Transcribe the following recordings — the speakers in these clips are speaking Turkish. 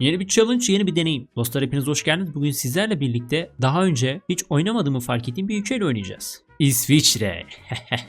Yeni bir challenge, yeni bir deneyim. Dostlar hepiniz hoş geldiniz. Bugün sizlerle birlikte daha önce hiç oynamadığımı fark ettiğim bir ülkeyle oynayacağız. İsviçre.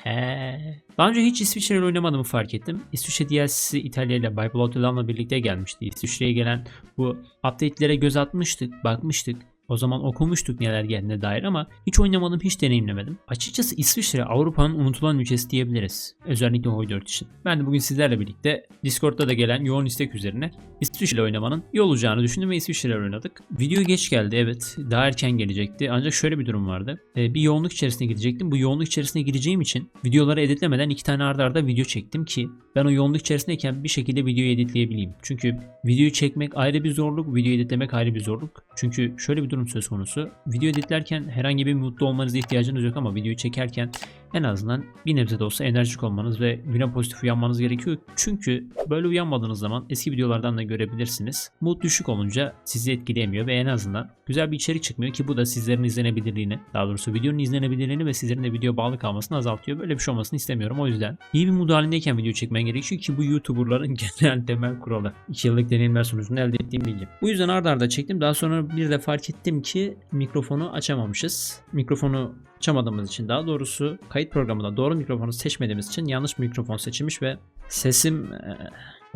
daha önce hiç İsviçre ile oynamadığımı fark ettim. İsviçre DLC'si İtalya ile Bible birlikte gelmişti. İsviçre'ye gelen bu update'lere göz atmıştık, bakmıştık. O zaman okumuştuk neler geldiğine dair ama hiç oynamadım, hiç deneyimlemedim. Açıkçası İsviçre Avrupa'nın unutulan ülkesi diyebiliriz. Özellikle Hoi 4 için. Ben de bugün sizlerle birlikte Discord'da da gelen yoğun istek üzerine İsviçre oynamanın iyi olacağını düşündüm ve İsviçre oynadık. Video geç geldi evet. Daha erken gelecekti. Ancak şöyle bir durum vardı. Ee, bir yoğunluk içerisine gidecektim. Bu yoğunluk içerisine gireceğim için videoları editlemeden iki tane arda arda video çektim ki ben o yoğunluk içerisindeyken bir şekilde videoyu editleyebileyim. Çünkü videoyu çekmek ayrı bir zorluk, videoyu editlemek ayrı bir zorluk. Çünkü şöyle bir durum söz konusu. Video editlerken herhangi bir mutlu olmanıza ihtiyacınız yok ama videoyu çekerken en azından bir nebze de olsa enerjik olmanız ve güne pozitif uyanmanız gerekiyor. Çünkü böyle uyanmadığınız zaman eski videolardan da görebilirsiniz. Mood düşük olunca sizi etkileyemiyor ve en azından güzel bir içerik çıkmıyor ki bu da sizlerin izlenebilirliğini, daha doğrusu videonun izlenebilirliğini ve sizlerin de video bağlı kalmasını azaltıyor. Böyle bir şey olmasını istemiyorum. O yüzden iyi bir mood halindeyken video çekmen gerekiyor ki bu YouTuber'ların genel temel kuralı. 2 yıllık deneyimler sonucunda elde ettiğim bilgi. Bu yüzden arda arda çektim. Daha sonra bir de fark ettim ki mikrofonu açamamışız. Mikrofonu açamadığımız için daha doğrusu kayıt programında doğru mikrofonu seçmediğimiz için yanlış mikrofon seçilmiş ve sesim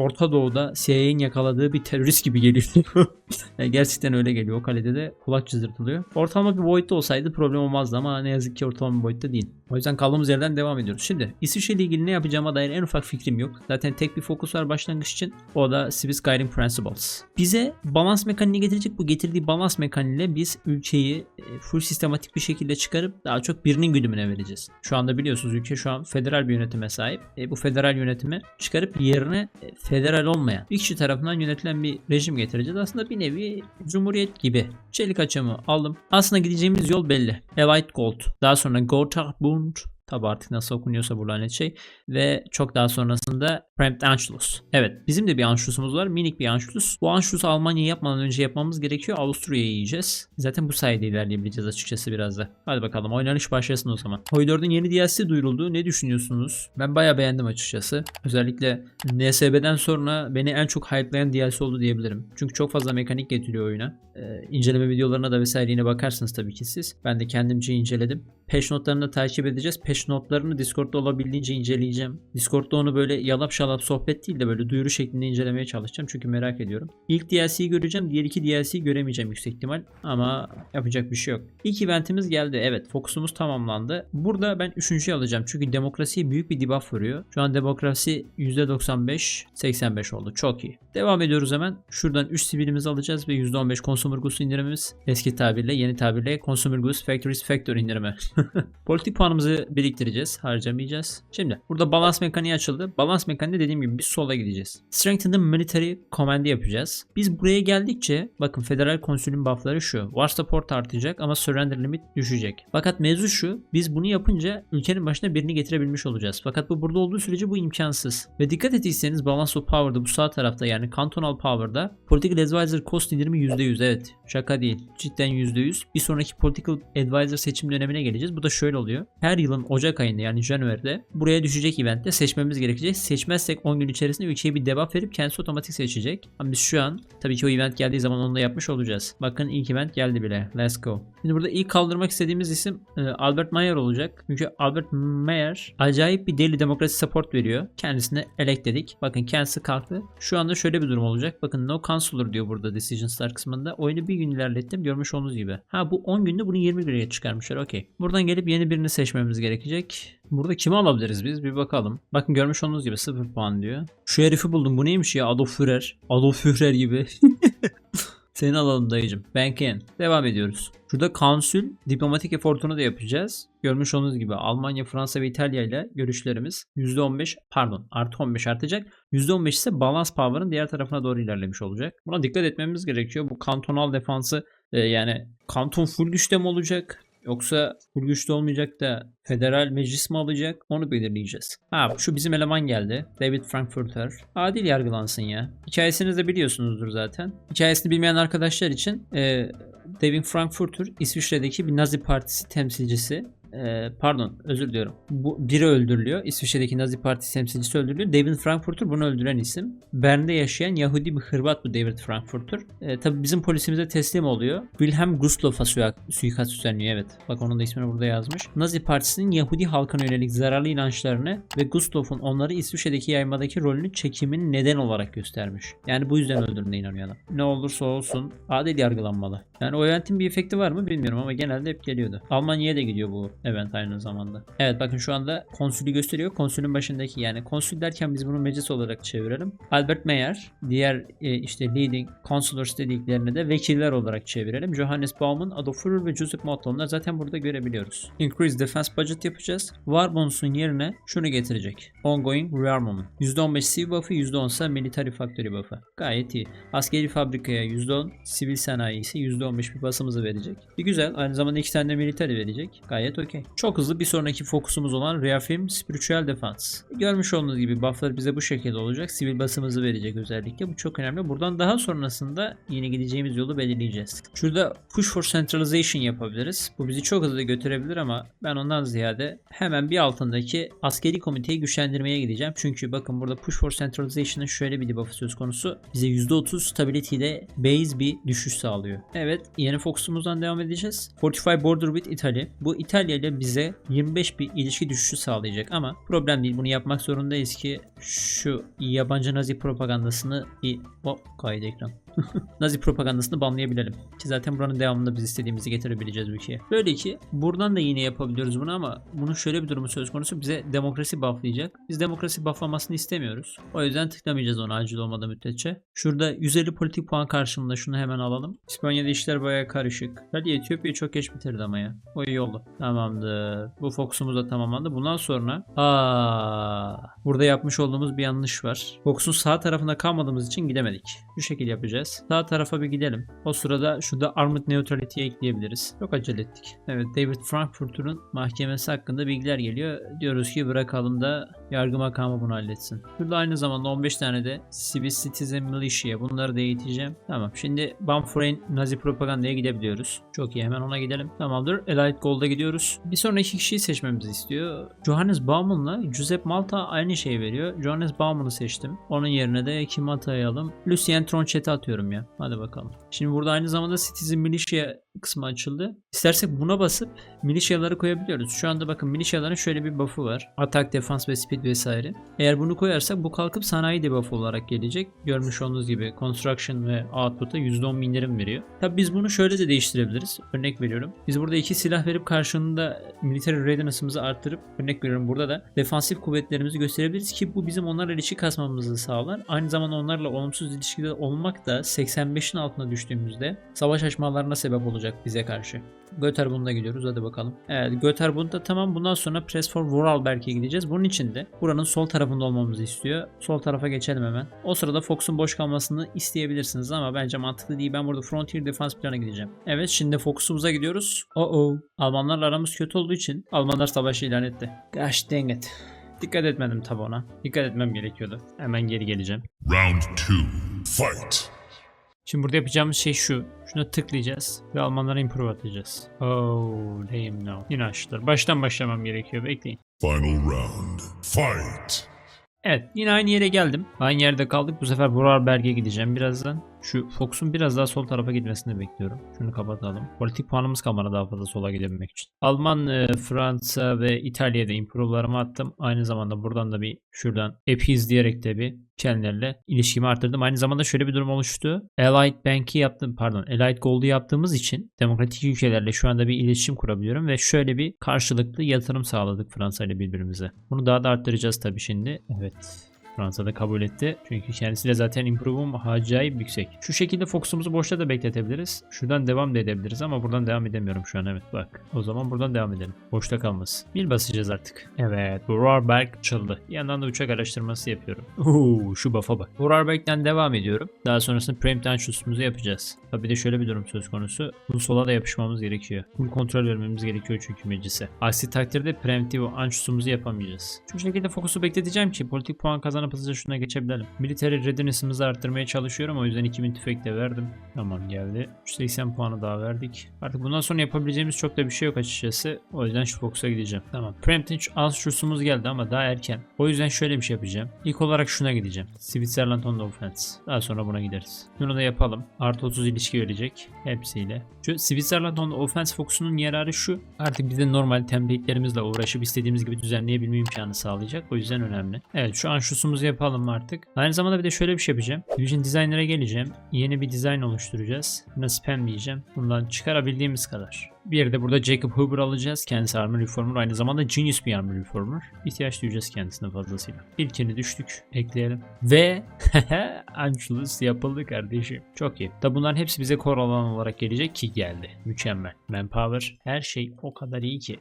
Orta Doğu'da CIA'nin yakaladığı bir terörist gibi geliyor. E, Gerçekten öyle geliyor. O kalede de kulak çızdırtılıyor. Ortalama bir boyutta olsaydı problem olmazdı ama ne yazık ki ortalama bir boyutta değil. O yüzden kaldığımız yerden devam ediyoruz. Şimdi İsviçre ile ilgili ne yapacağıma dair en ufak fikrim yok. Zaten tek bir fokus var başlangıç için. O da Swiss Guiding Principles. Bize balans mekaniği getirecek. Bu getirdiği balans mekaniğiyle biz ülkeyi e, full sistematik bir şekilde çıkarıp daha çok birinin güdümüne vereceğiz. Şu anda biliyorsunuz ülke şu an federal bir yönetime sahip. E, bu federal yönetimi çıkarıp yerine e, federal olmayan bir kişi tarafından yönetilen bir rejim getireceğiz. Aslında bir nevi cumhuriyet gibi. Çelik açımı aldım. Aslında gideceğimiz yol belli. Elite Gold. Daha sonra Gotha Bund. Tabi artık nasıl okunuyorsa bu lanet şey. Ve çok daha sonrasında Prempt Anschluss. Evet bizim de bir Anschluss'umuz var. Minik bir Anschluss. Bu Anschluss'u Almanya yapmadan önce yapmamız gerekiyor. Avusturya'yı yiyeceğiz. Zaten bu sayede ilerleyebileceğiz açıkçası biraz da. Hadi bakalım oynanış başlasın o zaman. 4'ün yeni DLC duyuruldu. Ne düşünüyorsunuz? Ben bayağı beğendim açıkçası. Özellikle NSB'den sonra beni en çok hype'layan DLC oldu diyebilirim. Çünkü çok fazla mekanik getiriyor oyuna. Ee, inceleme videolarına da vesaire yine bakarsınız tabii ki siz. Ben de kendimce inceledim. Patch notlarını takip edeceğiz. Patch notlarını Discord'da olabildiğince inceleyeceğim. Discord'da onu böyle yalap şalap sohbet değil de böyle duyuru şeklinde incelemeye çalışacağım. Çünkü merak ediyorum. İlk DLC'yi göreceğim. Diğer iki DLC'yi göremeyeceğim yüksek ihtimal. Ama yapacak bir şey yok. İlk eventimiz geldi. Evet fokusumuz tamamlandı. Burada ben üçüncüyü alacağım. Çünkü demokrasiye büyük bir debuff vuruyor. Şu an demokrasi %95 85 oldu. Çok iyi. Devam ediyoruz hemen. Şuradan 3 sivilimizi alacağız ve %15 Consumer Goods indirimimiz. Eski tabirle yeni tabirle Consumer Goods Factories Factor indirimi. Politik puanımızı biriktireceğiz. Harcamayacağız. Şimdi burada balans mekaniği açıldı. Balans mekaniği dediğim gibi biz sola gideceğiz. Strengthen the Military Command'i yapacağız. Biz buraya geldikçe bakın federal konsülün buffları şu. War support artacak ama surrender limit düşecek. Fakat mevzu şu. Biz bunu yapınca ülkenin başına birini getirebilmiş olacağız. Fakat bu burada olduğu sürece bu imkansız. Ve dikkat ettiyseniz Balance of Power'da bu sağ tarafta yani Cantonal Power'da Political Advisor Cost indirimi %100 evet. Şaka değil. Cidden %100. Bir sonraki Political Advisor seçim dönemine geleceğiz. Bu da şöyle oluyor. Her yılın Ocak ayında yani January'de buraya düşecek eventte seçmemiz gerekecek. Seçmezsek 10 gün içerisinde ülkeye bir debuff verip kendisi otomatik seçecek. Ama biz şu an tabii ki o event geldiği zaman onu da yapmış olacağız. Bakın ilk event geldi bile. Let's go. Şimdi burada ilk kaldırmak istediğimiz isim e, Albert Mayer olacak. Çünkü Albert Mayer acayip bir deli demokrasi support veriyor. Kendisine elect dedik. Bakın kendisi kalktı. Şu anda şöyle bir durum olacak. Bakın no counselor diyor burada decision start kısmında. Oyunu bir gün ilerlettim. Görmüş olduğunuz gibi. Ha bu 10 günde bunu 20 liraya çıkarmışlar. Okey. Buradan gelip yeni birini seçmemiz gerekecek. Burada kimi alabiliriz biz? Bir bakalım. Bakın görmüş olduğunuz gibi 0 puan diyor. Şu herifi buldum. Bu neymiş ya? Adolf Führer. Adolf Führer gibi. Seni alalım dayıcım. Banken. Devam ediyoruz. Şurada konsül diplomatik efortunu da yapacağız. Görmüş olduğunuz gibi Almanya, Fransa ve İtalya ile görüşlerimiz %15 pardon artı 15 artacak. %15 ise balans power'ın diğer tarafına doğru ilerlemiş olacak. Buna dikkat etmemiz gerekiyor. Bu kantonal defansı e, yani kanton full güçte mi olacak? Yoksa full güçlü olmayacak da federal meclis mi alacak onu belirleyeceğiz. Ha şu bizim eleman geldi. David Frankfurter. Adil yargılansın ya. Hikayesini de biliyorsunuzdur zaten. Hikayesini bilmeyen arkadaşlar için e, David Frankfurter İsviçre'deki bir Nazi partisi temsilcisi. E, pardon özür diliyorum. Bu biri öldürülüyor. İsviçre'deki Nazi Partisi temsilcisi öldürülüyor. David Frankfurter bunu öldüren isim. Bern'de yaşayan Yahudi bir Hırvat bu David Frankfurter. E, tabi bizim polisimize teslim oluyor. Wilhelm Gustloff'a suikast düzenliyor evet. Bak onun da ismini burada yazmış. Nazi Partisi'nin Yahudi halkına yönelik zararlı inançlarını ve Gustloff'un onları İsviçre'deki yaymadaki rolünü çekimin neden olarak göstermiş. Yani bu yüzden öldürdüğüne inanıyor adam. Ne olursa olsun adil yargılanmalı. Yani o eventin bir efekti var mı bilmiyorum ama genelde hep geliyordu. Almanya'ya da gidiyor bu event aynı zamanda. Evet bakın şu anda konsülü gösteriyor. Konsülün başındaki yani konsül derken biz bunu meclis olarak çevirelim. Albert Meyer diğer e, işte leading consulars dediklerini de vekiller olarak çevirelim. Johannes Baumann, Adolf Führer ve Joseph Motto onları zaten burada görebiliyoruz. Increase defense budget yapacağız. War bonus'un yerine şunu getirecek. Ongoing rearmament. %15 civil buff'ı %10 ise military factory buff'ı. Gayet iyi. Askeri fabrikaya %10, sivil sanayi ise %15 bir basımızı verecek. Bir güzel. Aynı zamanda iki tane military verecek. Gayet okey. Çok hızlı bir sonraki fokusumuz olan Reaffirm Spiritual Defense. Görmüş olduğunuz gibi bufflar bize bu şekilde olacak. Sivil basımızı verecek özellikle. Bu çok önemli. Buradan daha sonrasında yine gideceğimiz yolu belirleyeceğiz. Şurada Push for Centralization yapabiliriz. Bu bizi çok hızlı götürebilir ama ben ondan ziyade hemen bir altındaki askeri komiteyi güçlendirmeye gideceğim. Çünkü bakın burada Push for Centralization'ın şöyle bir debuff'ı söz konusu. Bize %30 stability ile base bir düşüş sağlıyor. Evet yeni fokusumuzdan devam edeceğiz. Fortify Border with Italy. Bu İtalya ile bize 25 bir ilişki düşüşü sağlayacak ama problem değil. Bunu yapmak zorundayız ki şu yabancı Nazi propagandasını bir... Hop kaydı ekran. Nazi propagandasını banlayabilelim. Ki zaten buranın devamında biz istediğimizi getirebileceğiz ülkeye. Böyle ki buradan da yine yapabiliyoruz bunu ama bunun şöyle bir durumu söz konusu. Bize demokrasi bufflayacak. Biz demokrasi bufflamasını istemiyoruz. O yüzden tıklamayacağız onu acil olmadığı müddetçe. Şurada 150 politik puan karşılığında şunu hemen alalım. İspanya'da işler bayağı karışık. Hadi Etiyopya çok geç bitirdi ama ya. O iyi oldu. Tamamdır. Bu fokusumuz da tamamlandı. Bundan sonra aa burada yapmış olduğumuz bir yanlış var. Fokusun sağ tarafında kalmadığımız için gidemedik. Bu şekilde yapacağız. Sağ tarafa bir gidelim. O sırada şurada Armored Neutrality'ye ekleyebiliriz. Çok acele ettik. Evet David Frankfurter'ın mahkemesi hakkında bilgiler geliyor. Diyoruz ki bırakalım da yargı makamı bunu halletsin. Burada aynı zamanda 15 tane de Civil Citizen Militia bunları da eğiteceğim. Tamam şimdi Bamforeign Nazi propagandaya gidebiliyoruz. Çok iyi hemen ona gidelim. Tamamdır. Elite Gold'a gidiyoruz. Bir sonraki kişiyi seçmemizi istiyor. Johannes Baumann'la Giuseppe Malta aynı şeyi veriyor. Johannes Baumann'ı seçtim. Onun yerine de kim atayalım? Lucien Tronchet'i atıyorum ya. Hadi bakalım. Şimdi burada aynı zamanda Citizen Militia kısmı açıldı. İstersek buna basıp milişyaları koyabiliyoruz. Şu anda bakın milişyaların şöyle bir buff'ı var. Atak, defans ve speed vesaire. Eğer bunu koyarsak bu kalkıp sanayi debuff olarak gelecek. Görmüş olduğunuz gibi construction ve output'a %10 indirim veriyor. Tabi biz bunu şöyle de değiştirebiliriz. Örnek veriyorum. Biz burada iki silah verip karşılığında military readiness'ımızı arttırıp örnek veriyorum burada da defansif kuvvetlerimizi gösterebiliriz ki bu bizim onlarla ilişki kasmamızı sağlar. Aynı zamanda onlarla olumsuz ilişkide olmak da 85'in altına düştüğümüzde savaş açmalarına sebep olacak bize karşı. Göterbund'a gidiyoruz hadi bakalım. Evet Göterbund'da tamam bundan sonra Press for Vorarlberg'e gideceğiz. Bunun için de buranın sol tarafında olmamızı istiyor. Sol tarafa geçelim hemen. O sırada Fox'un boş kalmasını isteyebilirsiniz ama bence mantıklı değil. Ben burada Frontier Defense planına gideceğim. Evet şimdi Fox'umuza gidiyoruz. Oh oh. Almanlarla aramız kötü olduğu için Almanlar savaşı ilan etti. Gosh dang it. Dikkat etmedim tabi. Dikkat etmem gerekiyordu. Hemen geri geleceğim. Round two. Fight. Şimdi burada yapacağımız şey şu. Şuna tıklayacağız ve Almanlara improve atacağız. Oh, damn no. Yine açtılar. Baştan başlamam gerekiyor. Bekleyin. Final round. Fight. Evet yine aynı yere geldim. Aynı yerde kaldık. Bu sefer Vorarlberg'e gideceğim birazdan. Şu Fox'un biraz daha sol tarafa gitmesini bekliyorum. Şunu kapatalım. Politik puanımız kalmadı daha fazla sola gidebilmek için. Alman, e, Fransa ve İtalya'da improve'larımı attım. Aynı zamanda buradan da bir şuradan Epiz diyerek de bir kendilerle ilişkimi arttırdım. Aynı zamanda şöyle bir durum oluştu. Elite Bank'i yaptım pardon Elite Gold'u yaptığımız için demokratik ülkelerle şu anda bir iletişim kurabiliyorum ve şöyle bir karşılıklı yatırım sağladık Fransa ile birbirimize. Bunu daha da arttıracağız tabii şimdi. Evet. Fransa'da kabul etti. Çünkü kendisiyle zaten improve'um acayip yüksek. Şu şekilde Fox'umuzu boşta da bekletebiliriz. Şuradan devam da edebiliriz ama buradan devam edemiyorum şu an evet bak. O zaman buradan devam edelim. Boşta kalmasın. Bir basacağız artık. Evet. Vorarlberg açıldı. Bir yandan da uçak araştırması yapıyorum. Oo, şu buff'a bak. Vorarlberg'den devam ediyorum. Daha sonrasında Preemptive Anschluss'umuzu yapacağız. Tabi de şöyle bir durum söz konusu. Bu sola da yapışmamız gerekiyor. Full kontrol vermemiz gerekiyor çünkü meclise. Aksi takdirde Preemptive Anschluss'umuzu yapamayacağız. Şu şekilde fokusu bekleteceğim ki politik puan kazan kazanıp hızlıca şuna geçebilelim. Military readiness'ımızı arttırmaya çalışıyorum. O yüzden 2000 tüfek de verdim. Tamam geldi. 380 puanı daha verdik. Artık bundan sonra yapabileceğimiz çok da bir şey yok açıkçası. O yüzden şu Fox'a gideceğim. Tamam. Preemptive Answers'umuz geldi ama daha erken. O yüzden şöyle bir şey yapacağım. İlk olarak şuna gideceğim. Switzerland on the offense. Daha sonra buna gideriz. Bunu da yapalım. Artı 30 ilişki verecek. Hepsiyle. Şu Switzerland on the offense Fox'unun yararı şu. Artık bize normal template'lerimizle uğraşıp istediğimiz gibi düzenleyebilme imkanı sağlayacak. O yüzden önemli. Evet şu an şusumuzu yapalım artık. Aynı zamanda bir de şöyle bir şey yapacağım. Division Designer'a geleceğim. Yeni bir dizayn oluşturacağız. Buna spam diyeceğim. Bundan çıkarabildiğimiz kadar. Bir de burada Jacob Huber alacağız. Kendisi Armor Reformer. Aynı zamanda Genius bir Armor Reformer. İhtiyaç duyacağız kendisine fazlasıyla. İlkini düştük. Ekleyelim. Ve Angelus yapıldı kardeşim. Çok iyi. Da bunların hepsi bize core alan olarak gelecek ki geldi. Mükemmel. Manpower. Her şey o kadar iyi ki.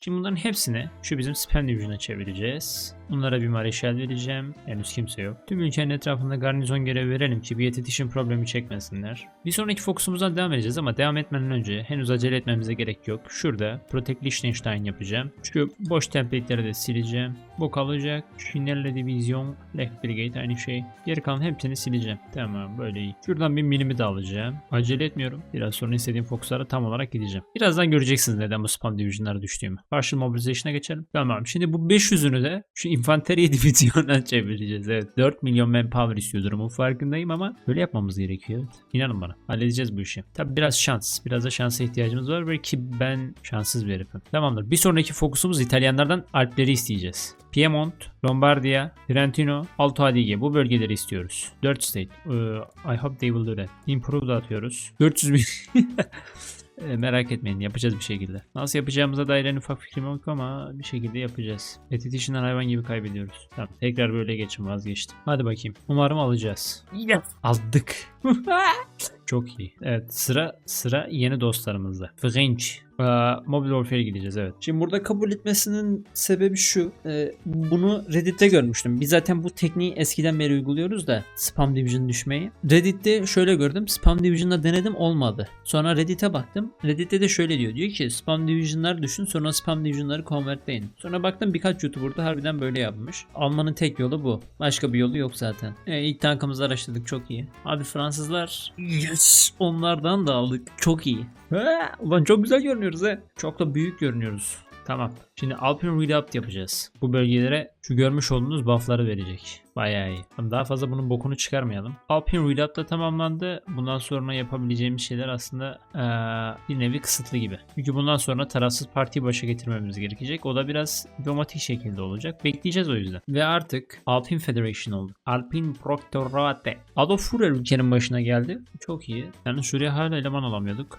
Şimdi bunların hepsini şu bizim Spam Division'a çevireceğiz. Bunlara bir mareşal vereceğim. Henüz kimse yok. Tüm ülkenin etrafında garnizon görevi verelim ki bir yetişim problemi çekmesinler. Bir sonraki fokusumuzdan devam edeceğiz ama devam etmeden önce henüz acele etmemize gerek yok. Şurada Protect Liechtenstein yapacağım. Şu boş template'leri de sileceğim. Bu kalacak. Şinerle Divizyon, Left Brigade aynı şey. Geri kalan hepsini sileceğim. Tamam böyle iyi. Şuradan bir milimi de alacağım. Acele etmiyorum. Biraz sonra istediğim fokuslara tam olarak gideceğim. Birazdan göreceksiniz neden bu spam division'lara düştüğümü. Partial Mobilization'a geçelim. Tamam şimdi bu 500'ünü de şu infanteriye divizyonuna çevireceğiz. Evet 4 milyon manpower istiyor durumun farkındayım ama böyle yapmamız gerekiyor. Evet. İnanın bana. Halledeceğiz bu işi. Tabi biraz şans. Biraz da şansa ihtiyacımız var. Belki ben şanssız bir herifim. Tamamdır. Bir sonraki fokusumuz İtalyanlardan Alpleri isteyeceğiz. Piemont, Lombardia, Trentino, Alto Adige bu bölgeleri istiyoruz. 4 state. Ee, I hope they will do that. Improve da atıyoruz. 400 bin. E, Merak etmeyin yapacağız bir şekilde. Nasıl yapacağımıza dair en ufak fikrim yok ama bir şekilde yapacağız. Petitişinden hayvan gibi kaybediyoruz. Tamam tekrar böyle geçin vazgeçtim. Hadi bakayım. Umarım alacağız. Yes. Aldık. Çok iyi. Evet sıra sıra yeni dostlarımızda. French. Ee, Mobile Warfare'e gideceğiz evet. Şimdi burada kabul etmesinin sebebi şu. e, bunu Reddit'te görmüştüm. Biz zaten bu tekniği eskiden beri uyguluyoruz da spam division düşmeyi. Reddit'te şöyle gördüm. Spam division'da denedim olmadı. Sonra Reddit'e baktım. Reddit'te de şöyle diyor. Diyor ki spam division'lar düşün sonra spam division'ları convertleyin. Sonra baktım birkaç YouTuber'da harbiden böyle yapmış. Almanın tek yolu bu. Başka bir yolu yok zaten. E, ilk tankımızı araştırdık çok iyi. Abi Fransızlar yes onlardan da aldık. Çok iyi. Ha, ulan çok güzel görünüyoruz he. Çok da büyük görünüyoruz. Tamam. Şimdi Alpine Readout yapacağız. Bu bölgelere şu görmüş olduğunuz buffları verecek. Bayağı iyi. Daha fazla bunun bokunu çıkarmayalım. Alpine Readout da tamamlandı. Bundan sonra yapabileceğimiz şeyler aslında eee, bir nevi kısıtlı gibi. Çünkü bundan sonra tarafsız partiyi başa getirmemiz gerekecek. O da biraz diplomatik şekilde olacak. Bekleyeceğiz o yüzden. Ve artık Alpine Federation oldu. Alpine Protectorate. Adolf Führer ülkenin başına geldi. Çok iyi. Yani şuraya hala eleman alamıyorduk.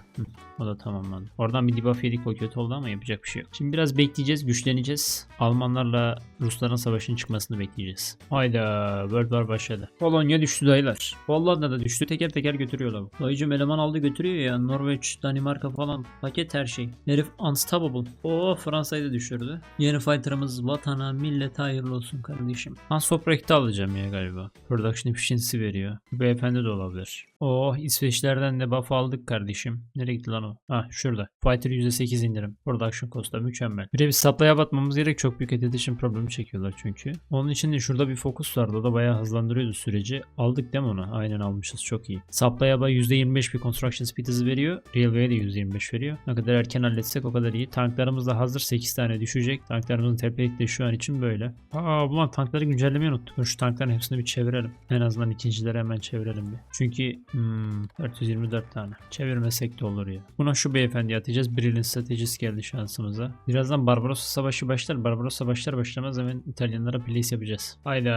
O da tamamlandı. Oradan bir debuff yedik o kötü oldu ama yapacak bir şey yok. Şimdi biraz bekleyeceğiz, güçleneceğiz. Almanlarla Rusların savaşın çıkmasını bekleyeceğiz. Hayda World War başladı. Polonya düştü dayılar. Hollanda da düştü. Teker teker götürüyorlar. Dayıcım eleman aldı götürüyor ya. Norveç, Danimarka falan. Paket her şey. Herif unstoppable. Oo Fransa'yı da düşürdü. Yeni fighter'ımız vatana, millete hayırlı olsun kardeşim. Hans Toprak'ta alacağım ya galiba. Production efficiency veriyor. Beyefendi de olabilir. Oh İsveçlerden de buff aldık kardeşim. Nereye gitti lan o? Ha şurada. Fighter %8 indirim. Production cost'a mükemmel. Bir de biz supply'a batmamız gerek. Çok büyük edition problemi çekiyorlar çünkü. Onun için de şurada bir fokus vardı. O da bayağı hızlandırıyordu süreci. Aldık değil mi onu? Aynen almışız. Çok iyi. Supply'a da %25 bir construction speed hızı veriyor. Railway'e de %25 veriyor. Ne kadar erken halletsek o kadar iyi. Tanklarımız da hazır. 8 tane düşecek. Tanklarımızın tepelik de şu an için böyle. Aa ulan tankları güncellemeyi unuttuk. Şu tankların hepsini bir çevirelim. En azından ikincileri hemen çevirelim bir. Çünkü hmm, 424 tane. Çevirmesek de olur ya. Buna şu beyefendi atacağız. Brilliant stratejist geldi şansımıza. Birazdan Barbarossa Savaşı başlar. Barbarossa başlar başlamaz hemen İtalyanlara place yapacağız. Hayda.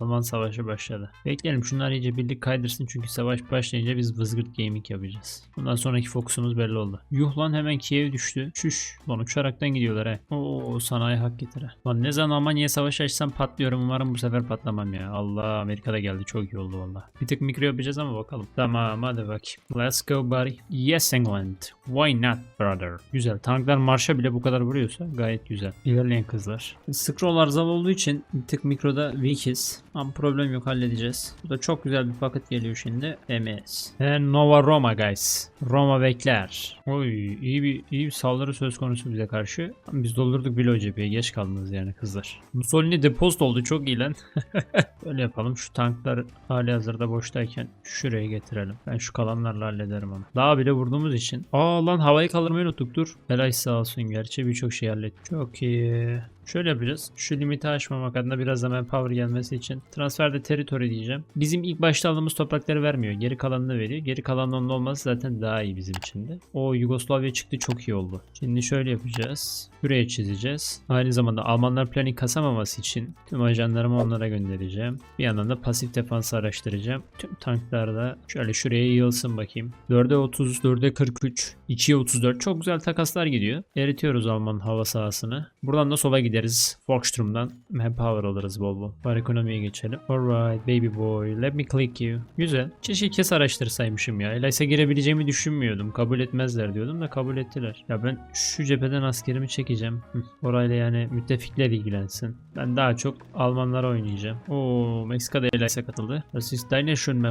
Alman Savaşı başladı. Bekleyelim şunlar iyice birlik kaydırsın çünkü savaş başlayınca biz Vızgırt Gaming yapacağız. Bundan sonraki fokusumuz belli oldu. Yuh lan hemen Kiev düştü. Şuş. Lan uçaraktan gidiyorlar he. Oo sanayi hak getire. Lan ne zaman Almanya'ya savaş açsam patlıyorum. Umarım bu sefer patlamam ya. Allah Amerika'da geldi. Çok iyi oldu valla. Bir tık mikro yapacağız ama bakalım. Tamam hadi. Let's go buddy. Yes England. Why not brother? Güzel. Tanklar marşa bile bu kadar vuruyorsa gayet güzel. İlerleyen kızlar. Scroll arızalı olduğu için bir tık mikroda weakiz. Ama problem yok halledeceğiz. Bu da çok güzel bir paket geliyor şimdi. MS. And Nova Roma guys. Roma bekler. Oy iyi bir iyi bir saldırı söz konusu bize karşı. Biz doldurduk bile o cepheye. Geç kaldınız yani kızlar. Mussolini depost oldu çok iyi lan. Böyle yapalım. Şu tanklar hali hazırda boştayken şuraya getirelim. Ben şu kalanlarla hallederim onu. Daha bile vurduğumuz için. Aa lan havayı kaldırmayı unuttuk dur. Belay sağ olsun gerçi birçok şey hallettik. Çok iyi. Şöyle yapacağız. Şu limiti aşmamak adına biraz da manpower gelmesi için transferde territory diyeceğim. Bizim ilk başta aldığımız toprakları vermiyor. Geri kalanını veriyor. Geri kalanının olması zaten daha iyi bizim için de. O Yugoslavya çıktı çok iyi oldu. Şimdi şöyle yapacağız. Buraya çizeceğiz. Aynı zamanda Almanlar planning kasamaması için tüm ajanlarımı onlara göndereceğim. Bir yandan da pasif defansı araştıracağım. Tüm tanklar da şöyle şuraya yığılsın bakayım. 4'e 30, 4'e 43, 2'ye 34. Çok güzel takaslar gidiyor. Eritiyoruz Alman hava sahasını. Buradan da sola gideriz. Volkstrom'dan manpower alırız bol bol. Var ekonomiye geçelim. Alright baby boy. Let me click you. Güzel. Keşke kes araştırsaymışım ya. Elias'a girebileceğimi düşünmüyordum. Kabul etmezler diyordum da kabul ettiler. Ya ben şu cepheden askerimi çekeceğim. Orayla yani müttefikler ilgilensin. Ben daha çok Almanlara oynayacağım. Oo Meksika'da Elias'a katıldı. Das ist deine schön.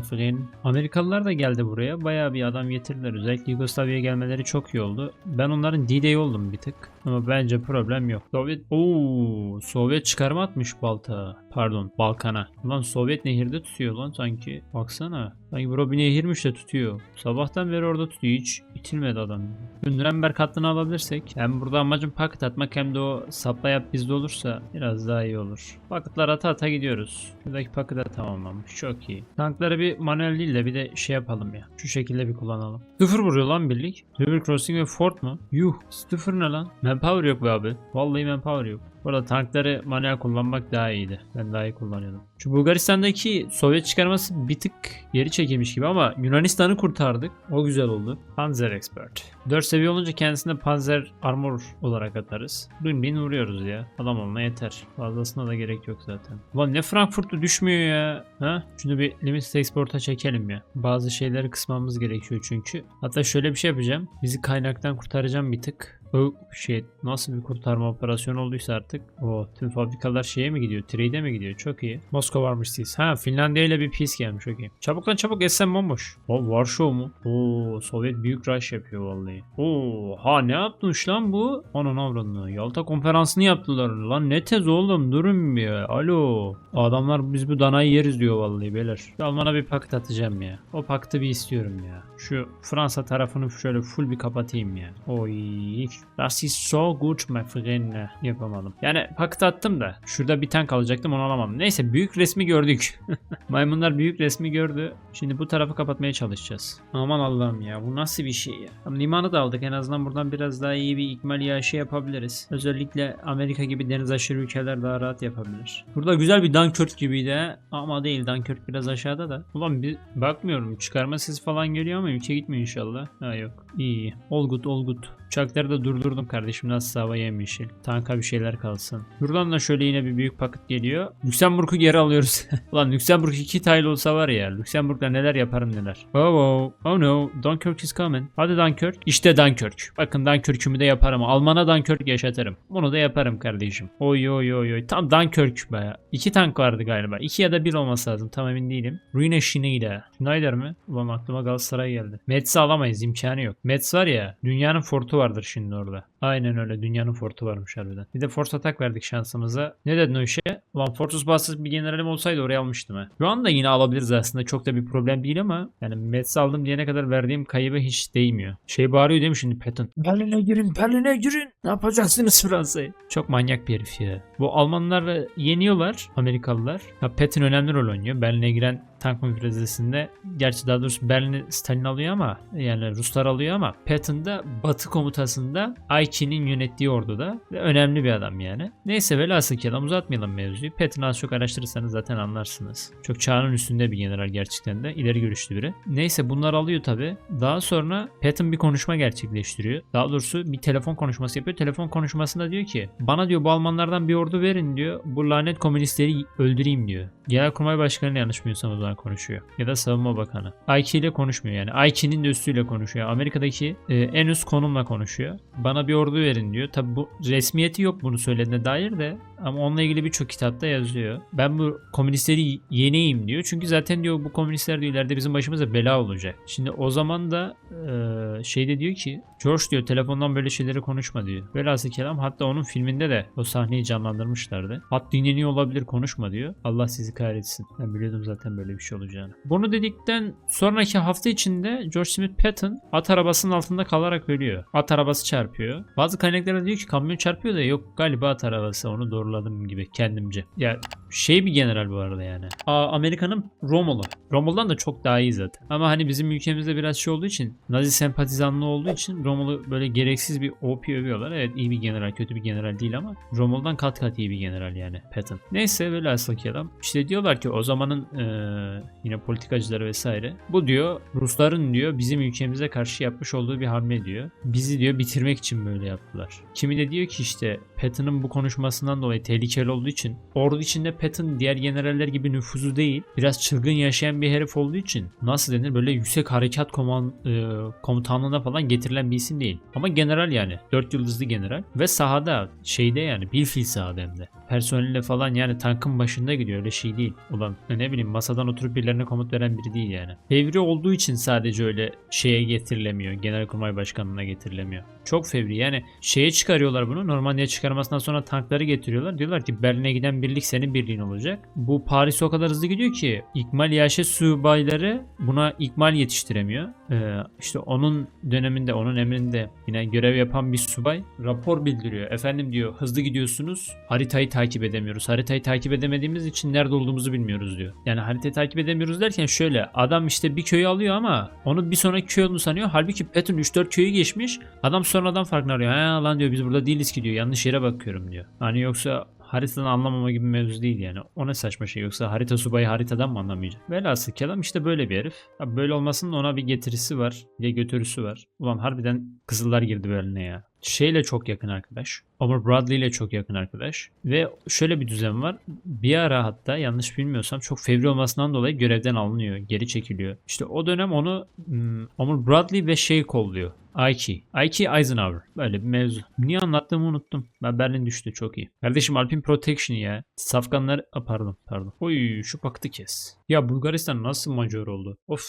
Amerikalılar da geldi buraya. Bayağı bir adam getirdiler. Özellikle Yugoslavya'ya gelmeleri çok iyi oldu. Ben onların D-Day oldum bir tık. Ama bence problem yok. Sovyet... Oo, Sovyet çıkarma atmış balta. Pardon Balkan'a. Lan Sovyet nehirde tutuyor lan sanki. Baksana. Sanki nehirmiş de tutuyor. Sabahtan beri orada tutuyor. Hiç itilmedi adam. Nürnberg hattını alabilirsek. Hem burada amacım paket atmak hem de o sapla yap bizde olursa biraz daha iyi olur. Paketler ata ata gidiyoruz. Buradaki paket de tamamlanmış. Çok iyi. Tankları bir manuel değil de bir de şey yapalım ya. Şu şekilde bir kullanalım. Sıfır vuruyor lan birlik. River Crossing ve Fort mu? Yuh. Sıfır ne lan? Manpower yok be abi. Vallahi manpower yok. Burada tankları manuel kullanmak daha iyiydi. Ben daha iyi kullanıyordum. Şu Bulgaristan'daki Sovyet çıkarması bir tık geri çekilmiş gibi ama Yunanistan'ı kurtardık. O güzel oldu. Panzer Expert. 4 seviye olunca kendisine Panzer Armor olarak atarız. Bin bin vuruyoruz ya. Adam olma yeter. Fazlasına da gerek yok zaten. Ulan ne Frankfurt'ta düşmüyor ya. Ha? Şunu bir Limited Export'a çekelim ya. Bazı şeyleri kısmamız gerekiyor çünkü. Hatta şöyle bir şey yapacağım. Bizi kaynaktan kurtaracağım bir tık. O şey nasıl bir kurtarma operasyonu olduysa artık o tüm fabrikalar şeye mi gidiyor? Trade'e mi gidiyor? Çok iyi. Moskova varmış siz. Ha Finlandiya ile bir peace gelmiş. Çok iyi. Çabuk lan çabuk Essen bomboş. O Varşova mu? Oo Sovyet büyük rush yapıyor vallahi. Oo ha ne yapmış lan bu? Onun avradını. Yalta konferansını yaptılar. Lan ne tez oğlum durun bir. Alo. Adamlar biz bu danayı yeriz diyor vallahi beyler. Alman'a bir paket atacağım ya. O paketi bir istiyorum ya. Şu Fransa tarafını şöyle full bir kapatayım ya. Oy. Das ist so gut my friend. Yapamadım. Yani paket attım da. Şurada bir tank alacaktım onu alamam. Neyse büyük resmi gördük. Maymunlar büyük resmi gördü. Şimdi bu tarafı kapatmaya çalışacağız. Aman Allah'ım ya bu nasıl bir şey ya. Tamam, limanı da aldık en azından buradan biraz daha iyi bir ikmal yağışı yapabiliriz. Özellikle Amerika gibi deniz aşırı ülkeler daha rahat yapabilir. Burada güzel bir Dunkirk gibiydi ha. ama değil Dunkirk biraz aşağıda da. Ulan bir bakmıyorum çıkarma sesi falan geliyor ama ülke gitmiyor inşallah. Ha yok. İyi. All good all good. Uçakları da durdurdum kardeşim nasıl hava yemişil. Tanka bir şeyler kalsın. Buradan da şöyle yine bir büyük paket geliyor. Lüksemburg'u geri alıyoruz. Ulan Lüksemburg iki tile olsa var ya. Lüksemburg'da neler yaparım neler. Oh oh. Oh no. Dunkirk is coming. Hadi Dunkirk. İşte Dunkirk. Bakın Dunkirk'ümü de yaparım. Alman'a Dunkirk yaşatırım. Bunu da yaparım kardeşim. Oy oy oy oy. Tam Dunkirk baya. İki tank vardı galiba. İki ya da bir olması lazım. Tam emin değilim. Rune Schneider. Schneider mi? Ulan aklıma Galatasaray geldi. Metz'i alamayız. imkanı yok. Metz var ya. Dünyanın fortu vardır şimdi orada. Aynen öyle. Dünyanın fortu varmış harbiden. Bir de force atak verdik şansımıza. Ne dedin o işe? Ulan Fortress Bastard bir generalim olsaydı oraya almıştım ha. Şu anda yine alabiliriz aslında. Çok da bir problem değil ama yani Metz aldım diyene kadar verdiğim kaybı hiç değmiyor. Şey bağırıyor değil mi şimdi Patton? Berlin'e girin, Berlin'e girin. Ne yapacaksınız Fransa'yı? Çok manyak bir herif ya. Bu Almanlar yeniyorlar Amerikalılar. Ya Patton önemli rol oynuyor. Berlin'e giren tank müfrezesinde gerçi daha doğrusu Berlin'i Stalin alıyor ama yani Ruslar alıyor ama Patton da Batı komutasında Aichi'nin yönettiği orduda ve önemli bir adam yani. Neyse velhasıl kelam uzatmayalım mevzuyu. Patton'ı az çok araştırırsanız zaten anlarsınız. Çok çağının üstünde bir general gerçekten de ileri görüşlü biri. Neyse bunlar alıyor tabi. Daha sonra Patton bir konuşma gerçekleştiriyor. Daha doğrusu bir telefon konuşması yapıyor. Telefon konuşmasında diyor ki bana diyor bu Almanlardan bir ordu verin diyor. Bu lanet komünistleri öldüreyim diyor. Genelkurmay Başkanı yanlış bilmiyorsam o zaman Bakanı konuşuyor. Ya da Savunma Bakanı. Aiki ile konuşmuyor yani. Aiki'nin de üstüyle konuşuyor. Amerika'daki e, en üst konumla konuşuyor. Bana bir ordu verin diyor. Tabi bu resmiyeti yok bunu söylediğine dair de ama onunla ilgili birçok kitapta yazıyor. Ben bu komünistleri yeneyim diyor. Çünkü zaten diyor bu komünistler diyor ileride bizim başımıza bela olacak. Şimdi o zaman da e, şeyde diyor ki George diyor telefondan böyle şeyleri konuşma diyor. Velhasıl kelam hatta onun filminde de o sahneyi canlandırmışlardı. Hat dinleniyor olabilir konuşma diyor. Allah sizi kahretsin. Ben biliyordum zaten böyle bir şey olacağını. Bunu dedikten sonraki hafta içinde George Smith Patton at arabasının altında kalarak ölüyor. At arabası çarpıyor. Bazı kaynaklarda diyor ki kamyon çarpıyor da yok galiba at arabası onu doğruladım gibi kendimce. Ya şey bir general bu arada yani. Aa, Amerika'nın Romulu. Romul'dan da çok daha iyi zaten. Ama hani bizim ülkemizde biraz şey olduğu için Nazi sempatizanlığı olduğu için Romul'u böyle gereksiz bir OP övüyorlar. Evet iyi bir general kötü bir general değil ama Romul'dan kat kat iyi bir general yani Patton. Neyse velhasıl kelam. İşte diyorlar ki o zamanın eee, yine politikacıları vesaire. Bu diyor Rusların diyor bizim ülkemize karşı yapmış olduğu bir hamle diyor. Bizi diyor bitirmek için böyle yaptılar. Kimi de diyor ki işte Patton'ın bu konuşmasından dolayı tehlikeli olduğu için ordu içinde Patton diğer generaller gibi nüfuzu değil biraz çılgın yaşayan bir herif olduğu için nasıl denir böyle yüksek harekat e, komutanlığına falan getirilen bir isim değil. Ama general yani. 4 yıldızlı general ve sahada şeyde yani bilfil sahada hem de. Personelle falan yani tankın başında gidiyor öyle şey değil. Ulan ne bileyim masadan oturup birilerine komut veren biri değil yani. Fevri olduğu için sadece öyle şeye getirilemiyor. Genelkurmay Başkanlığına getirilemiyor. Çok fevri yani şeye çıkarıyorlar bunu. Normandiya çıkarmasından sonra tankları getiriyorlar. Diyorlar ki Berlin'e giden birlik senin birliğin olacak. Bu Paris o kadar hızlı gidiyor ki İkmal Yaşe subayları buna ikmal yetiştiremiyor. Ee, işte onun döneminde onun emrinde yine görev yapan bir subay rapor bildiriyor. Efendim diyor hızlı gidiyorsunuz haritayı takip edemiyoruz. Haritayı takip edemediğimiz için nerede olduğumuzu bilmiyoruz diyor. Yani haritayı takip edemiyoruz derken şöyle adam işte bir köyü alıyor ama onu bir sonraki köy olduğunu sanıyor. Halbuki Patton 3-4 köyü geçmiş. Adam sonradan farkına arıyor. Ha lan diyor biz burada değiliz ki diyor. Yanlış yere bakıyorum diyor. Hani yoksa haritadan anlamama gibi mevzu değil yani. O ne saçma şey yoksa harita subayı haritadan mı anlamayacak? Velhasıl kelam işte böyle bir herif. Abi böyle olmasının ona bir getirisi var. Bir götürüsü var. Ulan harbiden kızıllar girdi Berlin'e ya. Şeyle çok yakın arkadaş. Omar Bradley ile çok yakın arkadaş. Ve şöyle bir düzen var. Bir ara hatta yanlış bilmiyorsam çok fevri olmasından dolayı görevden alınıyor. Geri çekiliyor. İşte o dönem onu hmm, Omar Bradley ve şey kolluyor. Aiki. Aiki Eisenhower. Böyle bir mevzu. Niye anlattığımı unuttum. Ben Berlin düştü çok iyi. Kardeşim Alpin Protection ya. Safganlar... Aa, pardon pardon. Oy şu paktı kes. Ya Bulgaristan nasıl majör oldu? Of.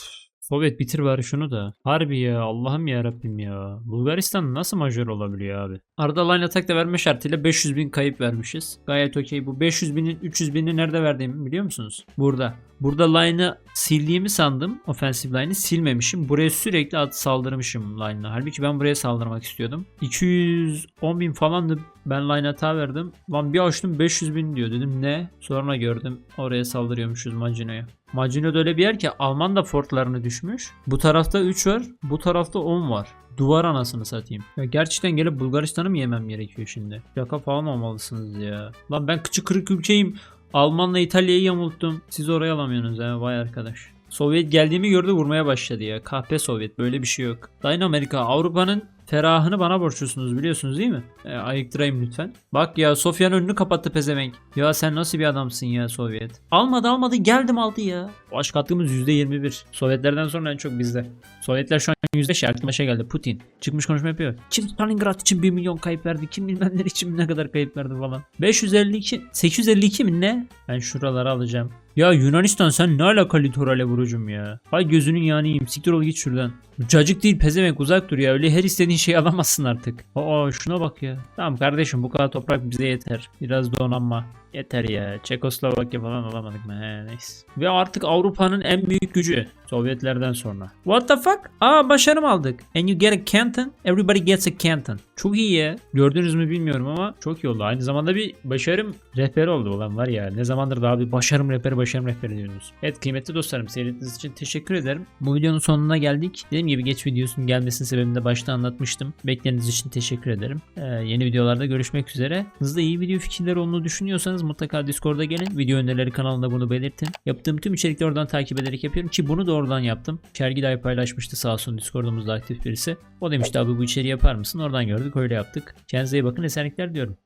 Sovyet bitir bari şunu da. Harbi ya Allah'ım ya Rabbim ya. Bulgaristan nasıl majör olabiliyor abi? Arda line attack da verme şartıyla 500 bin kayıp vermişiz. Gayet okey. Bu 500 binin 300 bini nerede verdiğimi biliyor musunuz? Burada. Burada line'ı sildiğimi sandım. Offensive line'ı silmemişim. Buraya sürekli at saldırmışım line'la. Halbuki ben buraya saldırmak istiyordum. 210 bin falandı. Ben line hata verdim. Lan bir açtım 500 bin diyor. Dedim ne? Sonra gördüm. Oraya saldırıyormuşuz Macino'ya. Macino öyle bir yer ki Alman da fortlarını düşmüş. Bu tarafta 3 var. Bu tarafta 10 var. Duvar anasını satayım. Ya gerçekten gelip Bulgaristan'ı mı yemem gerekiyor şimdi? Yaka falan olmalısınız ya. Lan ben kıçı kırık ülkeyim. Almanla İtalya'yı yamulttum. Siz oraya alamıyorsunuz ha vay arkadaş. Sovyet geldiğimi gördü vurmaya başladı ya. Kahpe Sovyet böyle bir şey yok. Dayın Amerika Avrupa'nın ferahını bana borçlusunuz biliyorsunuz değil mi? E, ayıktırayım lütfen. Bak ya Sofya'nın önünü kapattı pezevenk. Ya sen nasıl bir adamsın ya Sovyet? Almadı almadı geldim aldı ya. Baş katkımız %21. Sovyetlerden sonra en çok bizde. Sovyetler şu an %5 aklıma şey geldi Putin. Çıkmış konuşma yapıyor. Kim Stalingrad için 1 milyon kayıp verdi? Kim bilmem ne için ne kadar kayıp verdi falan. 552 852 mi ne? Ben şuraları alacağım. Ya Yunanistan sen ne alaka litorale vurucum ya? Hay gözünün yanıyım siktir ol git şuradan. Cacık değil pezevenk uzak dur ya öyle her istediğin şeyi alamazsın artık. Aa şuna bak ya. Tamam kardeşim bu kadar toprak bize yeter. Biraz donanma. Yeter ya. Çekoslovakya falan alamadık mı? He neyse. Ve artık Avrupa'nın en büyük gücü. Sovyetlerden sonra. What the fuck? Aa başarım aldık. And you get a canton. Everybody gets a canton. Çok iyi ya. Gördünüz mü bilmiyorum ama çok iyi oldu. Aynı zamanda bir başarım rehberi oldu olan var ya. Ne zamandır daha bir başarım rehberi başarım rehberi diyorsunuz. Evet kıymetli dostlarım seyrettiğiniz için teşekkür ederim. Bu videonun sonuna geldik. Dediğim gibi geç videosunun gelmesinin sebebini de başta anlatmıştım. Beklediğiniz için teşekkür ederim. Ee, yeni videolarda görüşmek üzere. Hızlı iyi video fikirleri olduğunu düşünüyorsanız mutlaka Discord'a gelin. Video önerileri kanalında bunu belirtin. Yaptığım tüm içerikleri oradan takip ederek yapıyorum ki bunu da oradan yaptım. Şergi dahi paylaşmıştı sağ olsun Discord'umuzda aktif birisi. O demişti abi bu içeriği yapar mısın? Oradan gördük öyle yaptık. Kendinize iyi bakın esenlikler diyorum.